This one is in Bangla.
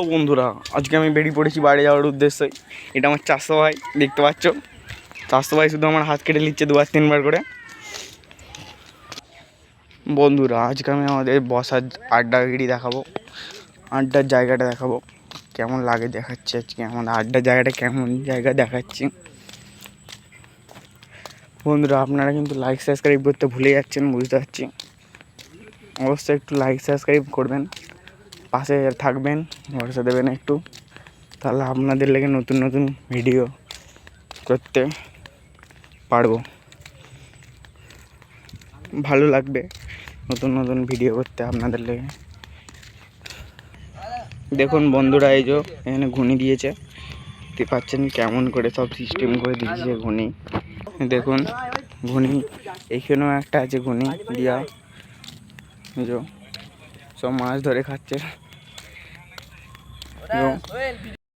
ও বন্ধুরা, আজকে আমি বেরিয়ে পড়েছি বাইরে যাওয়ার উদ্দেশ্যে। এটা আমার চাষতো ভাই দেখতে পাচ্ছ? চাষতো ভাই শুধু আমার হাত কেটে নিচ্ছে দুবার, তিনবার করে। বন্ধুরা, আজকে আমি আমাদের বসার আড্ডাগিরি দেখাবো। আড্ডার জায়গাটা দেখাবো। কেমন লাগে দেখাচ্ছি আজকে? আমাদের আড্ডার জায়গাটা কেমন জায়গা দেখাচ্ছি? বন্ধুরা, আপনারা কিন্তু লাইক সাবস্ক্রাইব করতে ভুলে যাচ্ছেন, বুঝতে পারছি। অবশ্যই একটু লাইক সাবস্ক্রাইব করবেন। পাশে থাকবেন ভরসা দেবেন একটু। তাহলে আপনাদের লেগে নতুন নতুন ভিডিও করতে পারব। ভালো লাগবে নতুন নতুন ভিডিও করতে আপনাদের লেগে। দেখুন বন্ধুরা, এই যে এখানে ঘুনি দিয়েছে। দেখতে পাচ্ছেন কেমন করে সব সিস্টেম করে দিয়েছে ঘুনি দেখুন ঘুনি এইখানেও একটা আছে ঘুনি দিয়া। সব মাছ ধরে খাচ্ছে। Non.